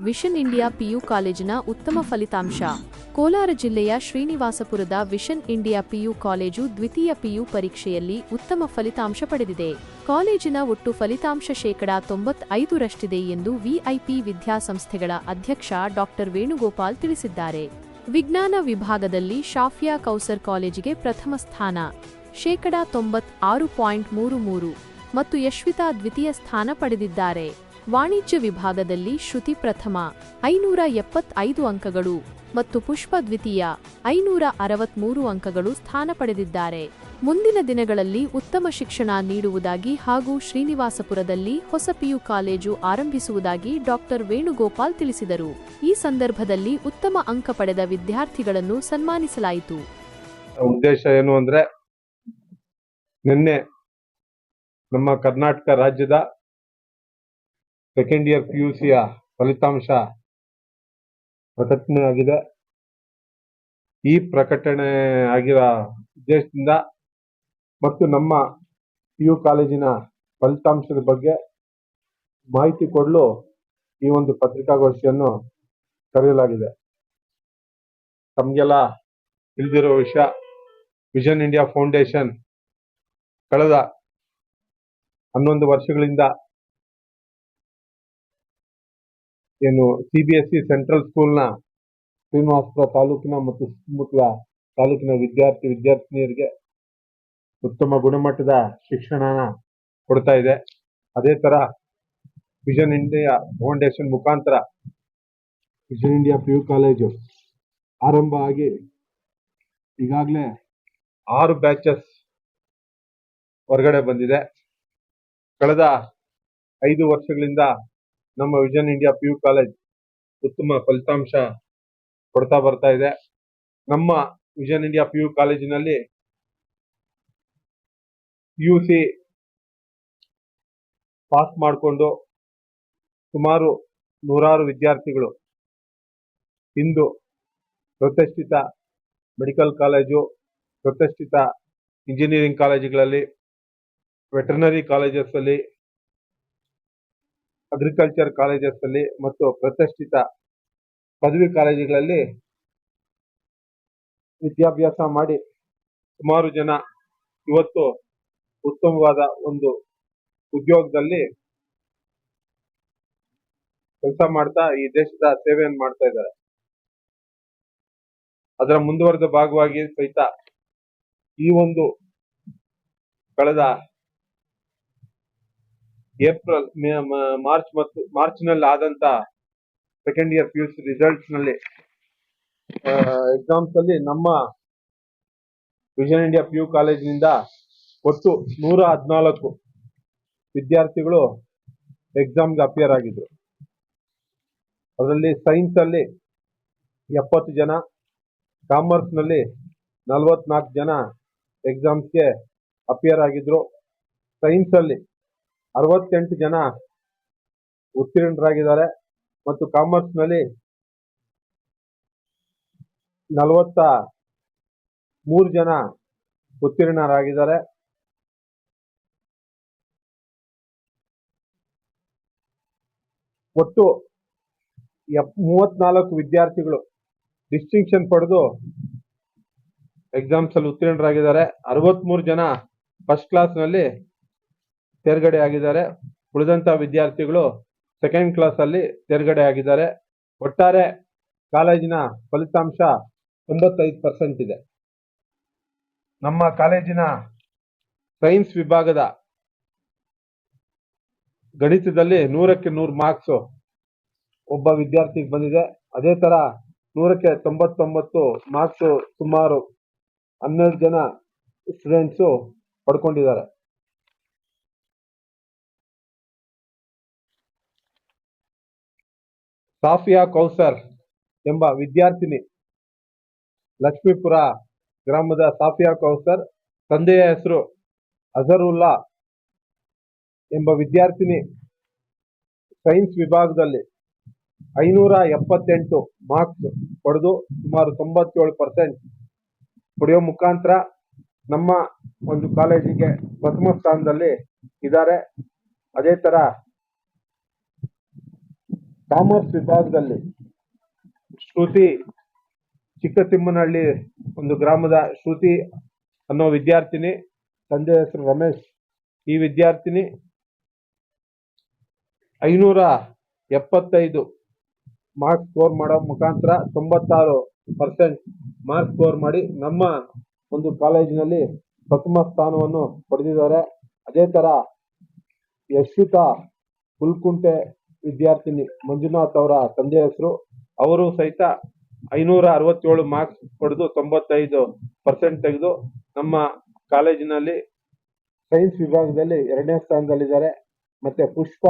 Vision India PU ಕಾಲೇಜಿನ ಉತ್ತಮ ಫಲಿತಾಂಶ. ಕೋಲಾರ ಜಿಲ್ಲೆಯ ಶ್ರೀನಿವಾಸಪುರದ ವಿಷನ್ ಇಂಡಿಯಾ ಪಿಯು ಕಾಲೇಜು ದ್ವಿತೀಯ ಪಿಯು ಪರೀಕ್ಷೆಯಲ್ಲಿ ಉತ್ತಮ ಫಲಿತಾಂಶ ಪಡೆದಿದೆ. ಕಾಲೇಜಿನ ಒಟ್ಟು ಫಲಿತಾಂಶ ಶೇಕಡಾ ತೊಂಬತ್ತೈದರಷ್ಟಿದೆ ಎಂದು ವಿಐಪಿ ವಿದ್ಯಾಸಂಸ್ಥೆಗಳ ಅಧ್ಯಕ್ಷ ಡಾಕ್ಟರ್ ವೇಣುಗೋಪಾಲ್ ತಿಳಿಸಿದ್ದಾರೆ. ವಿಜ್ಞಾನ ವಿಭಾಗದಲ್ಲಿ ಶಾಫಿಯಾ ಕೌಸರ್ ಕಾಲೇಜಿಗೆ ಪ್ರಥಮ ಸ್ಥಾನ. ಶೇಕಡಾ ತೊಂಬತ್ ಆರು ಪಾಯಿಂಟ್ ಮೂರು ಮೂರು ಮತ್ತು ಯಶ್ವಿತಾ ದ್ವಿತೀಯ ಸ್ಥಾನ ಪಡೆದಿದ್ದಾರೆ. ವಾಣಿಜ್ಯ ವಿಭಾಗದಲ್ಲಿ ಶ್ರುತಿ ಪ್ರಥಮ, ಐನೂರ ಎಪ್ಪತ್ತೈದು ಅಂಕಗಳು ಮತ್ತು ಪುಷ್ಪ ದ್ವಿತೀಯ, ಐನೂರ ಅರವತ್ಮೂರು ಅಂಕಗಳು ಸ್ಥಾನ ಪಡೆದಿದ್ದಾರೆ. ಮುಂದಿನ ದಿನಗಳಲ್ಲಿ ಉತ್ತಮ ಶಿಕ್ಷಣ ನೀಡುವುದಾಗಿ ಹಾಗೂ ಶ್ರೀನಿವಾಸಪುರದಲ್ಲಿ ಹೊಸ ಪಿಯು ಕಾಲೇಜು ಆರಂಭಿಸುವುದಾಗಿ ಡಾಕ್ಟರ್ ವೇಣುಗೋಪಾಲ್ ತಿಳಿಸಿದರು. ಈ ಸಂದರ್ಭದಲ್ಲಿ ಉತ್ತಮ ಅಂಕ ಪಡೆದ ವಿದ್ಯಾರ್ಥಿಗಳನ್ನು ಸನ್ಮಾನಿಸಲಾಯಿತು. ಉದ್ದೇಶ ಏನು ಅಂದ್ರೆ ನಿನ್ನೆ ನಮ್ಮ ಕರ್ನಾಟಕ ರಾಜ್ಯದ ಸೆಕೆಂಡ್ ಇಯರ್ ಪಿ ಯು ಸಿಯ ಫಲಿತಾಂಶ ಪ್ರಕಟಣೆ ಆಗಿದೆ ಈ ಪ್ರಕಟಣೆ ಆಗಿರೋ ಉದ್ದೇಶದಿಂದ ಮತ್ತು ನಮ್ಮ ಪಿ ಯು ಕಾಲೇಜಿನ ಫಲಿತಾಂಶದ ಬಗ್ಗೆ ಮಾಹಿತಿ ಕೊಡಲು ಈ ಒಂದು ಪತ್ರಿಕಾಗೋಷ್ಠಿಯನ್ನು ಕರೆಯಲಾಗಿದೆ. ತಮಗೆಲ್ಲ ತಿಳಿದಿರೋ ವಿಷಯ ವಿಷನ್ ಇಂಡಿಯಾ ಫೌಂಡೇಶನ್ ಕಳೆದ ಹನ್ನೊಂದು ವರ್ಷಗಳಿಂದ ಏನು C B S E central ಸ್ಕೂಲ್ನ ಶ್ರೀನಿವಾಸಪುರ ತಾಲೂಕಿನ ಮತ್ತು ಸುತ್ತಮುತ್ತಲ ತಾಲೂಕಿನ ವಿದ್ಯಾರ್ಥಿ ವಿದ್ಯಾರ್ಥಿನಿಯರಿಗೆ ಉತ್ತಮ ಗುಣಮಟ್ಟದ ಶಿಕ್ಷಣನ ಕೊಡ್ತಾ ಇದೆ. ಅದೇ ತರ ವಿಷನ್ ಇಂಡಿಯಾ ಫೌಂಡೇಶನ್ ಮುಖಾಂತರ vision India P U college ಆರಂಭ ಆಗಿ ಈಗಾಗಲೇ ಆರು ಬ್ಯಾಚಸ್ ಹೊರಗಡೆ ಬಂದಿದೆ. ಕಳೆದ ಐದು ವರ್ಷಗಳಿಂದ ನಮ್ಮ vision India P U college ಉತ್ತಮ ಫಲಿತಾಂಶ ಕೊಡ್ತಾ ಬರ್ತಾ ಇದೆ. ನಮ್ಮ ವಿಜನ್ ಇಂಡಿಯಾ ಪಿ ಯು ಕಾಲೇಜಿನಲ್ಲಿ ಯು ಸಿ ಪಾಸ್ ಮಾಡಿಕೊಂಡು ಸುಮಾರು ನೂರಾರು ವಿದ್ಯಾರ್ಥಿಗಳು ಇಂದು ಪ್ರತಿಷ್ಠಿತ ಮೆಡಿಕಲ್ ಕಾಲೇಜು ಪ್ರತಿಷ್ಠಿತ ಇಂಜಿನಿಯರಿಂಗ್ ಕಾಲೇಜುಗಳಲ್ಲಿ ವೆಟರ್ನರಿ ಕಾಲೇಜಸ್ ಅಲ್ಲಿ ಅಗ್ರಿಕಲ್ಚರ್ ಕಾಲೇಜಸ್ ಅಲ್ಲಿ ಮತ್ತು ಪ್ರತಿಷ್ಠಿತ ಪದವಿ ಕಾಲೇಜುಗಳಲ್ಲಿ ವಿದ್ಯಾಭ್ಯಾಸ ಮಾಡಿ ಸುಮಾರು ಜನ ಇವತ್ತು ಉತ್ತಮವಾದ ಒಂದು ಉದ್ಯೋಗದಲ್ಲಿ ಕೆಲಸ ಮಾಡ್ತಾ ಈ ದೇಶದ ಸೇವೆಯನ್ನು ಮಾಡ್ತಾ ಇದ್ದಾರೆ. ಅದರ ಮುಂದುವರೆದ ಭಾಗವಾಗಿ ಸಹಿತ ಈ ಒಂದು ಕಳೆದ ಏಪ್ರಿಲ್ ಮಾರ್ಚ್ ಮತ್ತು ಮಾರ್ಚ್ನಲ್ಲಿ ಆದಂತ second year P U C ರಿಸಲ್ಟ್ಸ್ನಲ್ಲಿ exams ಅಲ್ಲಿ ನಮ್ಮ ವಿಷನ್ ಇಂಡಿಯಾ ಪಿ ಯು ಕಾಲೇಜಿನಿಂದ ಒಟ್ಟು ನೂರ ಹದಿನಾಲ್ಕು ವಿದ್ಯಾರ್ಥಿಗಳು ಎಕ್ಸಾಮ್ಗೆ ಅಪಿಯರ್ ಆಗಿದ್ರು. ಅದರಲ್ಲಿ ಸೈನ್ಸ್ ಅಲ್ಲಿ ಎಪ್ಪತ್ತು ಜನ ಕಾಮರ್ಸ್ನಲ್ಲಿ ನಲವತ್ನಾಲ್ಕು ಜನ ಎಕ್ಸಾಮ್ಸ್ಗೆ ಅಪಿಯರ್ ಆಗಿದ್ರು. ಸೈನ್ಸ್ ಅಲ್ಲಿ ಅರವತ್ತೆಂಟು ಜನ ಉತ್ತೀರ್ಣರಾಗಿದ್ದಾರೆ ಮತ್ತು ಕಾಮರ್ಸ್ನಲ್ಲಿ ನಲವತ್ತ ಮೂರು ಜನ ಉತ್ತೀರ್ಣರಾಗಿದ್ದಾರೆ. ಒಟ್ಟು ಎಪ್ ಮೂವತ್ನಾಲ್ಕು ವಿದ್ಯಾರ್ಥಿಗಳು ಡಿಸ್ಟಿಂಕ್ಷನ್ ಪಡೆದು ಎಕ್ಸಾಮ್ಸಲ್ಲಿ ಉತ್ತೀರ್ಣರಾಗಿದ್ದಾರೆ. ಅರವತ್ಮೂರು ಜನ ಫಸ್ಟ್ ಕ್ಲಾಸ್ನಲ್ಲಿ ತೇರ್ಗಡೆ ಆಗಿದ್ದಾರೆ. ಉಳಿದಂತ ವಿದ್ಯಾರ್ಥಿಗಳು ಸೆಕೆಂಡ್ ಕ್ಲಾಸ್ ಅಲ್ಲಿ ತೇರ್ಗಡೆ ಆಗಿದ್ದಾರೆ. ಒಟ್ಟಾರೆ ಕಾಲೇಜಿನ ಫಲಿತಾಂಶ ತೊಂಬತ್ತೈದು ಪರ್ಸೆಂಟ್ ಇದೆ. ನಮ್ಮ ಕಾಲೇಜಿನ ಸೈನ್ಸ್ ವಿಭಾಗದ ಗಣಿತದಲ್ಲಿ ನೂರಕ್ಕೆ ನೂರು ಮಾರ್ಕ್ಸ್ ಒಬ್ಬ ವಿದ್ಯಾರ್ಥಿಗೆ ಬಂದಿದೆ. ಅದೇ ತರ ನೂರಕ್ಕೆ ತೊಂಬತ್ತೊಂಬತ್ತು ಮಾರ್ಕ್ಸ್ ಸುಮಾರು ಹನ್ನೆರಡು ಜನ ಸ್ಟೂಡೆಂಟ್ಸು ಪಡ್ಕೊಂಡಿದ್ದಾರೆ. ಸಾಫಿಯಾ ಕೌಸರ್ ಎಂಬ ವಿದ್ಯಾರ್ಥಿನಿ ಲಕ್ಷ್ಮೀಪುರ ಗ್ರಾಮದ ಸಾಫಿಯಾ ಕೌಸರ್, ತಂದೆಯ ಹೆಸರು ಅಜರುಲ್ಲಾ ಎಂಬ ವಿದ್ಯಾರ್ಥಿನಿ ಸೈನ್ಸ್ ವಿಭಾಗದಲ್ಲಿ ಐನೂರ ಎಪ್ಪತ್ತೆಂಟು ಮಾರ್ಕ್ಸ್ ಪಡೆದು ಸುಮಾರು ತೊಂಬತ್ತೇಳು ಪರ್ಸೆಂಟ್ ಪಡೆಯೋ ಮುಖಾಂತರ ನಮ್ಮ ಒಂದು ಕಾಲೇಜಿಗೆ ಪ್ರಥಮ ಸ್ಥಾನದಲ್ಲಿ ಇದ್ದಾರೆ. ಅದೇ ತರ ಕಾಮರ್ಸ್ ವಿಭಾಗದಲ್ಲಿ ಶ್ರುತಿ ಚಿಕ್ಕತಿಮ್ಮನಹಳ್ಳಿ ಒಂದು ಗ್ರಾಮದ ಶ್ರುತಿ ಅನ್ನೋ ವಿದ್ಯಾರ್ಥಿನಿ, ತಂದೆ ಹೆಸರು ರಮೇಶ್. ಈ ವಿದ್ಯಾರ್ಥಿನಿ ಐನೂರ ಎಪ್ಪತ್ತೈದು ಮಾರ್ಕ್ಸ್ ಸ್ಕೋರ್ ಮಾಡೋ ಮುಖಾಂತರ ತೊಂಬತ್ತಾರು ಪರ್ಸೆಂಟ್ ಮಾರ್ಕ್ಸ್ ಸ್ಕೋರ್ ಮಾಡಿ ನಮ್ಮ ಒಂದು ಕಾಲೇಜಿನಲ್ಲಿ ಪ್ರಥಮ ಸ್ಥಾನವನ್ನು ಪಡೆದಿದ್ದಾರೆ. ಅದೇ ತರ ಯಶ್ವಿತಾ ಹುಲ್ಕುಂಟೆ ವಿದ್ಯಾರ್ಥಿನಿ ಮಂಜುನಾಥ್ ಅವರ ತಂದೆ ಹೆಸರು. ಅವರು ಸಹಿತ ಐನೂರ ಅರವತ್ತೇಳು ಮಾರ್ಕ್ಸ್ ಪಡೆದು ತೊಂಬತ್ತೈದು ಪರ್ಸೆಂಟ್ ತೆಗೆದು ನಮ್ಮ ಕಾಲೇಜಿನಲ್ಲಿ ಸೈನ್ಸ್ ವಿಭಾಗದಲ್ಲಿ ಎರಡನೇ ಸ್ಥಾನದಲ್ಲಿದ್ದಾರೆ. ಮತ್ತೆ ಪುಷ್ಪ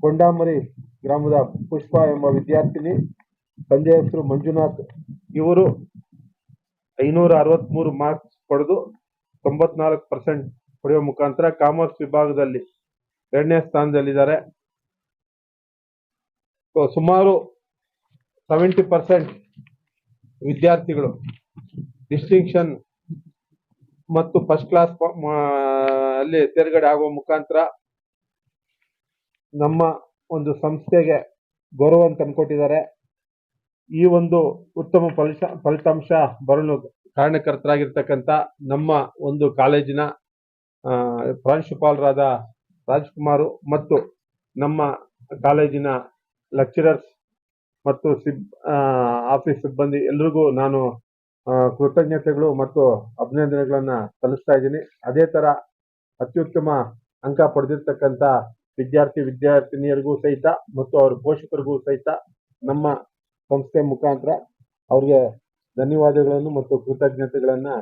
ಕೊಂಡಾಮರಿ ಗ್ರಾಮದ ಪುಷ್ಪ ಎಂಬ ವಿದ್ಯಾರ್ಥಿನಿ ತಂದೆ ಹೆಸರು ಮಂಜುನಾಥ್. ಇವರು ಐನೂರ ಅರವತ್ಮೂರು ಮಾರ್ಕ್ಸ್ ಪಡೆದು ತೊಂಬತ್ನಾಲ್ಕು ಪರ್ಸೆಂಟ್ ಪಡೆಯುವ ಮುಖಾಂತರ ಕಾಮರ್ಸ್ ವಿಭಾಗದಲ್ಲಿ ಎರಡನೇ ಸ್ಥಾನದಲ್ಲಿದ್ದಾರೆ. ಸುಮಾರು ಸೆವೆಂಟಿ ಪರ್ಸೆಂಟ್ ವಿದ್ಯಾರ್ಥಿಗಳು ಡಿಸ್ಟಿಂಕ್ಷನ್ ಮತ್ತು ಫಸ್ಟ್ ಕ್ಲಾಸ್ ಅಲ್ಲಿ ತೇರ್ಗಡೆ ಆಗುವ ಮುಖಾಂತರ ನಮ್ಮ ಒಂದು ಸಂಸ್ಥೆಗೆ ಗೌರವ ತಂದುಕೊಟ್ಟಿದ್ದಾರೆ. ಈ ಒಂದು ಉತ್ತಮ ಫಲಿತ, ಫಲಿತಾಂಶ ಬರಲು ಕಾರಣಕರ್ತರಾಗಿರ್ತಕ್ಕಂಥ ನಮ್ಮ ಒಂದು ಕಾಲೇಜಿನ ಪ್ರಾಂಶುಪಾಲರಾದ ರಾಜ್ಕುಮಾರು ಮತ್ತು ನಮ್ಮ ಕಾಲೇಜಿನ ಲೆಕ್ಚರರ್ಸ್ ಮತ್ತು ಸಿಬ್ ಆಫೀಸ್ ಸಿಬ್ಬಂದಿ ಎಲ್ರಿಗೂ ನಾನು ಕೃತಜ್ಞತೆಗಳು ಮತ್ತು ಅಭಿನಂದನೆಗಳನ್ನ ಸಲ್ಲಿಸ್ತಾ ಇದ್ದೀನಿ. ಅದೇ ತರ ಅತ್ಯುತ್ತಮ ಅಂಕ ಪಡೆದಿರ್ತಕ್ಕಂಥ ವಿದ್ಯಾರ್ಥಿ, ವಿದ್ಯಾರ್ಥಿನಿಯರಿಗೂ ಸಹಿತ ಮತ್ತು ಅವರ ಪೋಷಕರಿಗೂ ಸಹಿತ ನಮ್ಮ ಸಂಸ್ಥೆ ಮುಖಾಂತರ ಅವ್ರಿಗೆ ಧನ್ಯವಾದಗಳನ್ನು ಮತ್ತು ಕೃತಜ್ಞತೆಗಳನ್ನ